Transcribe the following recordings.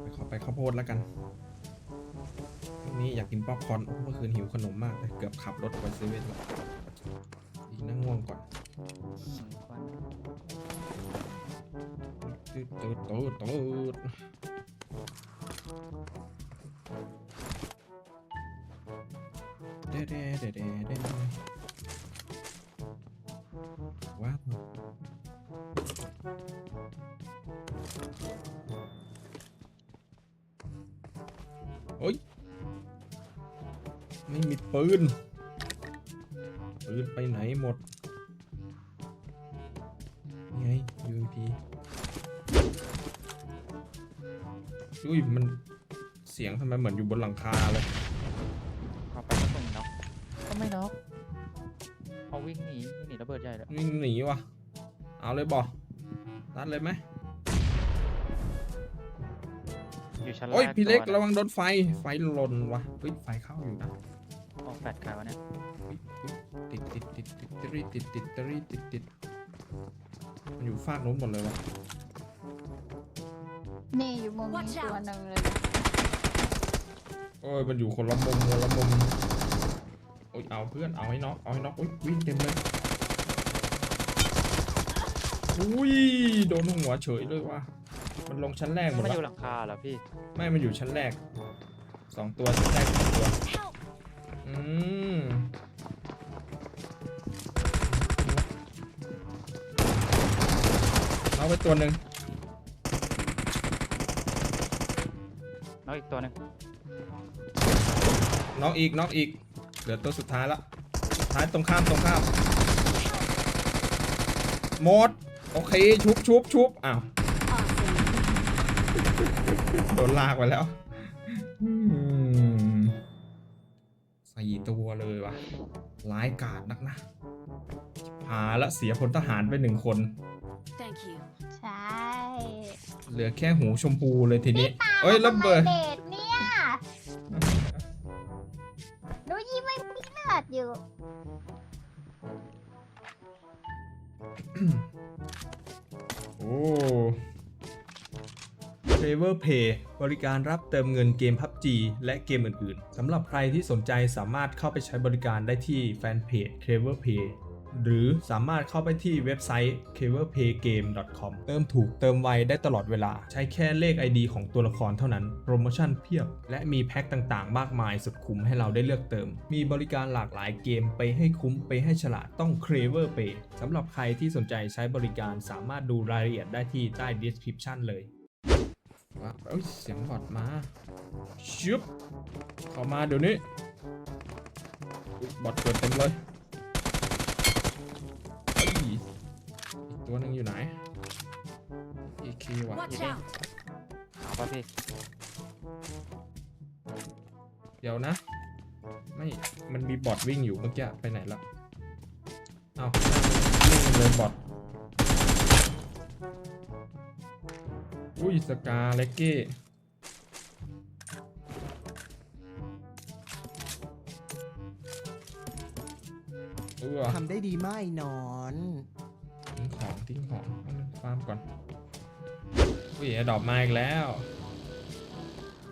ไปขอไปข้าวโพดแล้วกันวันนี้อยากกินป๊อปคอร์นเมื่อคืนหิวขนมมากเลยเกือบขับรถไปเซเว่นแล้วอีกนั่งง่วงก่อนตูดตูดตูดตูดเด้เด้เด้เด้เด้ว้าว โอ้ย ไม่มีปืน ปืนไปไหนหมด นี่ไง UMP อุ้ย มันเสียงทำไมเหมือนอยู่บนหลังคาเลย เอาไปก็ไม่น็อกก็ไม่น็อกเขาวิ่งหนีวิ่งหนีระเบิดใหญ่เลยวิ่งหนีวะเอาเลยบอรัดเลยไหม อยู่ชั้นแรกโอ้ยพี่เล็กตัวระวังโดนไฟไฟหล่นวะเฮ้ยไฟเข้าอยู่นะออกแฟลชใครวะเนี่ยอุ๊ยอุ๊ยติดติดติดติดติดติดติดติดติดติดมันอยู่ฟากโน้นหมดเลยวะนี่อยู่มุมนี้ Watch ตัว out หนึ่งเลยนะโอ้ยมันอยู่คนละมุมคนละมุมโอ้ยเอาเพื่อนเอาให้น็อกเอาให้น็อกอุ้ยวิ่งเต็มเลยอุ้ยโดนหัวเฉยเลยว่ะ มันลงชั้นแรกหมดมันแล้อยู่วหลังคาเหรอพี่ไม่ มันอยู่ชั้นแรกสองตัวชั้นแรกสองตัว Help! อืมเอาไปตัวหนึ่งน้องอีกตัวหนึงน็อกอีกน็อกอีก เหลือตัวสุดท้ายละสุดท้ายตรงข้ามตรงข้ามหมด โอเค ชุบชุบชุบอ้าว Awesome. โดนลากไปแล้วอืมสี่ตัวเลยว่ะร้ายกาจนักนะ หาละเสียพลทหารไปหนึ่งคน Thank you. ใช่เหลือแค่หูชมพูเลยทีนี้เอ้ยระทำไมเบิดเดทเนี่ยหนูยี่ไม่มีเลือดอยู่โอ้ f a v o r Pay บริการรับเติมเงินเกม PUBG และเกมอื่นๆสำหรับใครที่สนใจสามารถเข้าไปใช้บริการได้ที่แฟนเพจ c l e v e r Pay หรือสามารถเข้าไปที่เว็บไซต์ c l e v e r p a y g a m e com เติมถูกเติมไวได้ตลอดเวลา ใช้แค่เลข ID ของตัวละครเท่านั้น โปรโมชั่นเพียบ และมีแพ็คต่างๆ มากมายสุดคุ้มให้เราได้เลือกเติม มีบริการหลากหลายเกมไปให้คุ้มไปให้ฉลาดต้อง c l e v e r Pay สำหรับใครที่สนใจใช้บริการสามารถดูรายละเอียดได้ที่ใต้ description เลย ว้าวเอ้ยเสียงบอดมาชึบเข้ามาเดี๋ยวนี้อุ๊ยบอดเกิดเต็มเลยเอ้ยอีกตัวหนึ่งอยู่ไหน AK ว่ะ Watch out! เอาป่ะพี่เดี๋ยวนะ ไม่มันมีบอทวิ่งอยู่เมื่อกี้ไปไหนละเอาวิ่งเลยบอท อุ้ยสกาเลกเก้เออทำได้ดีมากไอ้หนอน ทิ้งของทิ้งของเอาเงินฟาร์มก่อนอุ้ยแอร์ดรอปมาอีกแล้ว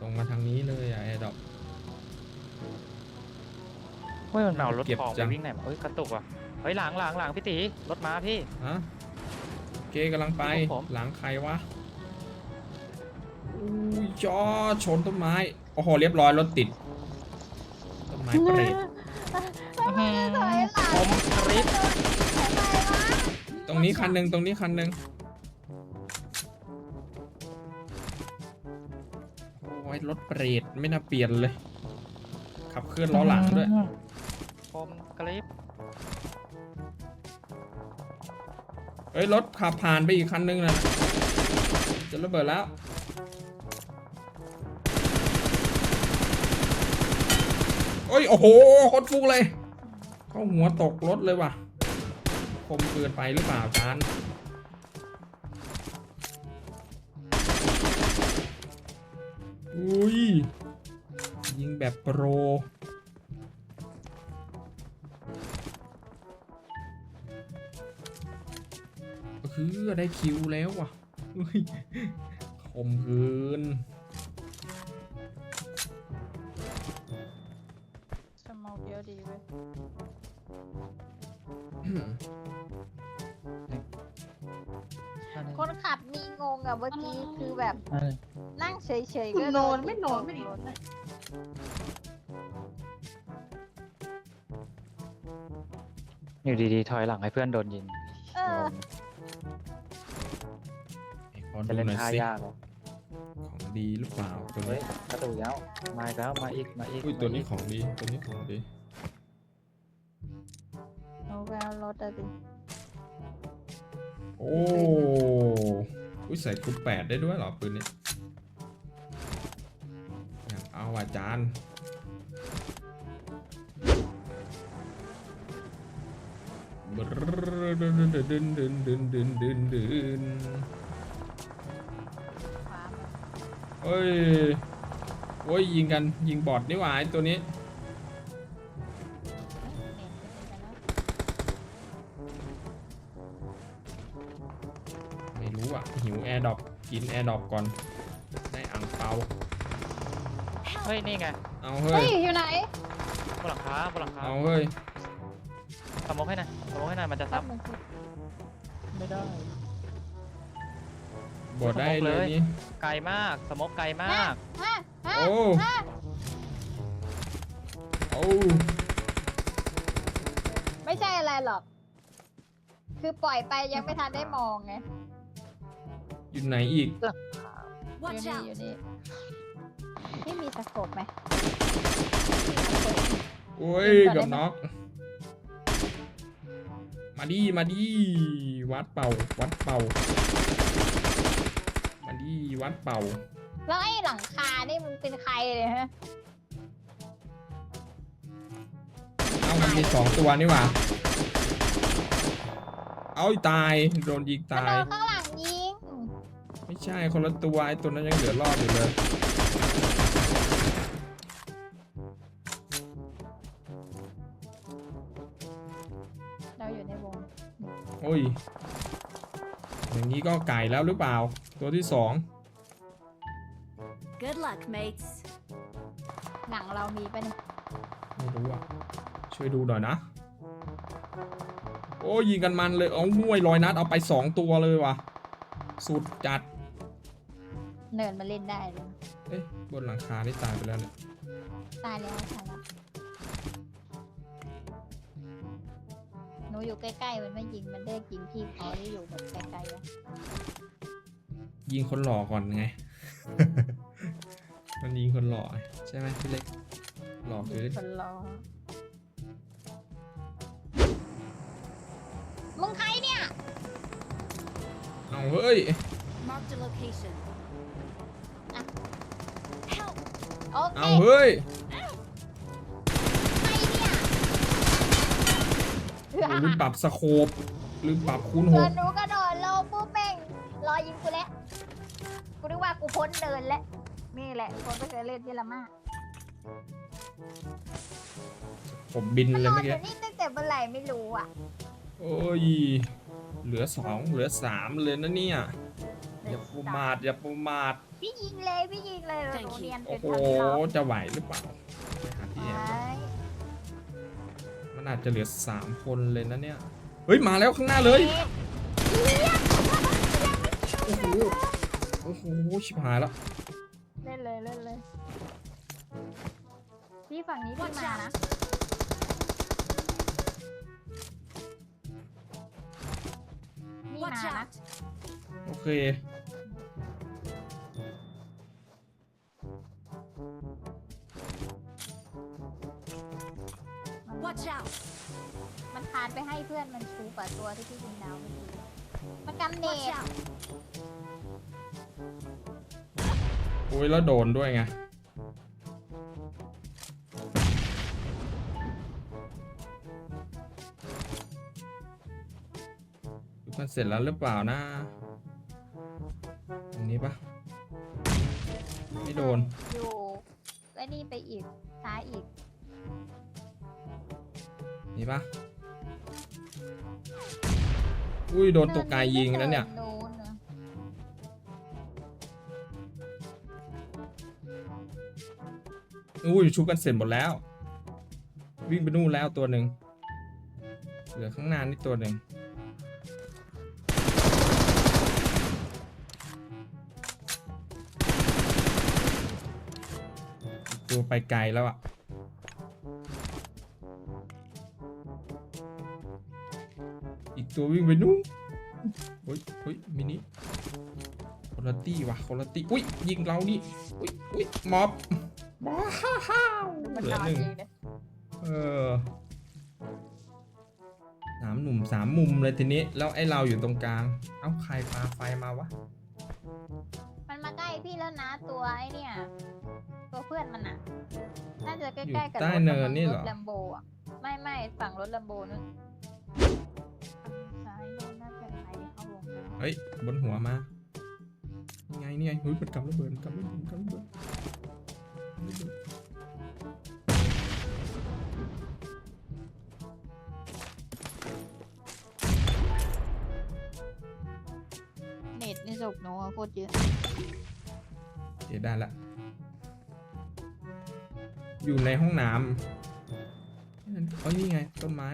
ตรงมาทางนี้เลยอะแอร์ดรอป เฮ้ยมันเอารถเก็บทองจัไปง วิ่งไหนมาเฮ้ยกระตุกว่ะเฮ้ยหลังหลังหลังพี่ตีรถมาพี่ ฮะเกกำลังไป ครับผม หลังใครวะ อุ้ยจอชนต้นไม้ โอ้โห เรียบร้อยรถติด ต้นไม้เปรตทำไมถอยหลังผมคลิปทำไมวะตรงนี้คันหนึ่งตรงนี้คันหนึ่งโอ้ยรถเปรตไม่น่าเปลี่ยนเลย ขับเคลื่อนล้อหลังด้วย ผมคลิปเฮ้ยรถขับผ่านไปอีกคันหนึ่งนะจะระเบิดแล้ว อ้ย โอ้โหโคตรฟุกเลย เข้าหัวตกรถเลยว่ะ คมเกินไปหรือเปล่าจานอุ้ย ยิงแบบโปรคือได้คิวแล้วว่ะคมเกิน ดีเว้ยอะไรคนขับมีงงอะเมื่อกี้คือแบบอะไรนั่งเฉยๆคุก็ณโดนอนนไม่นอนไม่ดีอยู่ดีๆถอยหลังให้เพื่อนโดนยิงเออขอจะดูเล่นหน่อยท่าสิยากเหรอของดีหรือเปล่าตัวเฮ้นี้ยกระตุกแล้วมาอีกแล้วมาอีกมาอีกอุ้ยมาตัวนี้กของดีตัวนี้ของดีเอา ไปเอารถอะดิโอ้อุ้ยใส่คูณแปดได้ด้วยเหรอปืนนี้อยากเอาอาจารย์บรดึนดึนดึนดึนดึนดึนดึนดึนขวามาเฮ้ย โอ้ยยิงกันยิงบอดนี่หว่าไอ้ตัวนี้ กินแอร์ดรอปก่อน ได้อ่างเปาเฮ้ย นี่ไงเอาเฮ้เฮ้ยย อยู่ไหนบนหลังคาบนหลังคาเอาเฮ้ย สมมติให้หน่อยสมมติให้หน่อยมันจะซับไม่ได้บอดได้เลยนี่ ไกลมากสมกไกลมากฮะฮะโอ้ ฮะโอ้ไม่ใช่อะไรหรอก คือปล่อยไปยังไม่ทันได้มองไง อยู่ไหนอีก อยู่นี่อยู่นี่นี่มีสโคปไหมโอ้ยยิงก่อนได้ไหมกับน็อก มาดีมาดี วัดเป่า วัดเป่า มาดี วัดเป่า แล้วไอ้หลังคานี่มันเป็นใครเลยฮะเอามันมีสองตัวนี่หว่า เอาตาย โดนยิงมันตาโดย นข้างหลังยิง ไม่ใช่คนละตัวไอ้ตัวนั้นยังเหลือรอดอยู่เลยเราอยู่ในวงโอ้ย อย่างนี้ก็ไก่แล้วหรือเปล่า ตัวที่สอง Good luck, mates. หลังเรามีปะเนี่ยไม่รู้อะ ช่วยดูหน่อยนะ โอ้ยยิงกันมันเลย เอาห้วยลอยนัดเอาไปสองตัวเลยว่ะ สุดจัด เนินมาเล่นได้เลยเอ๊ะบนหลังคานี่ตายไปแล้วเนี่ยตายแล้วตายแล้วหนูอยู่ใกล้ๆมันไม่ยิงมันได้ยิงพี่เขาที่อยู่แบบไกลๆอะยิงคนหล่อก่อนไง มันยิงคนหล่อใช่ไหมพี่เล็กหล่อคือคนรอมึงใครเนี่ยเอาเฮ้ย Marked a location. โอเคเอาเฮ้ยใครเนี่ยโอ้ลืมปรับสโคปลืมปรับคูณหส่วกนหนูกระโดดลงปุ๊บเม่งรอยิงกูแล้ว กูนึกว่ากูพ้นเดินแล้ว นี่แหละ คนไม่เคยเล่นที่ละมาผมบินมันเลรยอเมื่ออกี้ยู่นี่ตั้งแต่เมื่อไหร่ไม่รู้อะโอ้ยเหลือสองเหลือสามเลยนะเนี่ยอย่าประมาทอย่าประมาทพี่ยิงเลยพี่ยิงเลย เรา Thank you เรียนโอ้เป็นโหทางเราจะไหวหรือเปล่าไปหาที่แอบไว้มันอาจจะเหลือสามคนเลยนะเนี่ย เฮ้ย มาแล้วข้างหน้าเลย โอ้โห โอ้โห ชิบหายแล้ว เล่นเลยเล่นเลยพี่ฝั่งนี้พี่ Watch มานะ out! นี่มา Watch นะ out! โอเค อนมันชูกว่าตัวที่พี่ยิงดาวเมื่อกี้มันกันเน Watch ต out! โอ้ยแล้วโดนด้วยไง มันเสร็จแล้วหรือเปล่านะตรงนี้ปะไม่โดน อยู่ไอ้นี่ไปอีกซ้ายอีก นี่ปะ อุ้ยโดนตัวกายยิงแล้วเนี่ย โดนนะอุ้ยชุบกันเสร็จหมดแล้ว วิ่งไปนู่นแล้วตัวหนึ่งเหลือข้างหน้านี่ตัวหนึ่งตัวไปไกลแล้วอะ อีกตัววิ่งไปนู่นเฮ้ยเฮ้ยมินิคนละตี้ว่ะคนละตี้อุ้ยยิงเรานี่อุ้ยอุ้ยม็อบว้าวเหลือหนึ่งเออสามหนุ่มสามมุมเลยทีนี้ แล้วไอ้เราอยู่ตรงกลาง เอ้าใครปาไฟมาวะ มันมาใกล้พี่แล้วนะตัวไอ้เนี่ย ตัวเพื่อนมันอะน่าจะใกล้ๆกับอยู่ใต้รถเนินนี่เหรอรถแลมโบอะไม่ไม่ฝั่งรถแลมโบนู่น ฮ้ย บนหัวมานี่ไงนี่ไงเฮ้ยมันกำระเบิดมันกำระเบิดมันกำระเบิดเน็ตในศพหนูอะโคตรเยอะ เดี๋ยวได้ละ อยู่ในห้องน้ำนั่นเอ้ยนี่ไงต้นไม้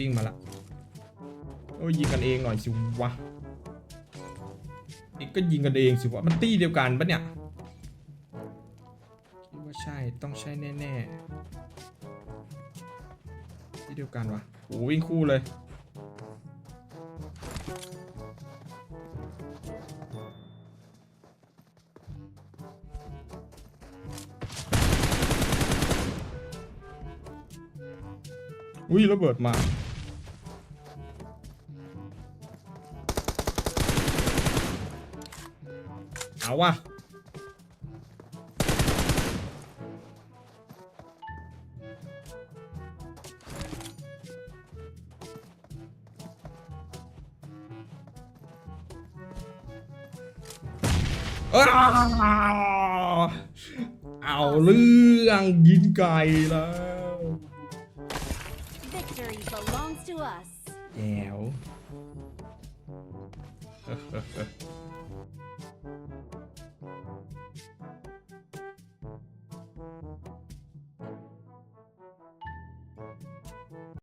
วิ่งมาละโอ้ยยิงกันเองหน่อยสิวะนี่ก็ยิงกันเองสิวะมันตี้เดียวกันปะเนี่ยคิดว่าใช่ต้องใช่แน่ๆที่เดียวกันวะโอ้วิ่งคู่เลยอุ้ยระเบิดมา เอาวะอ้าวเอาเรื่องยินไก่แล้ว Victory belongs to us. แอว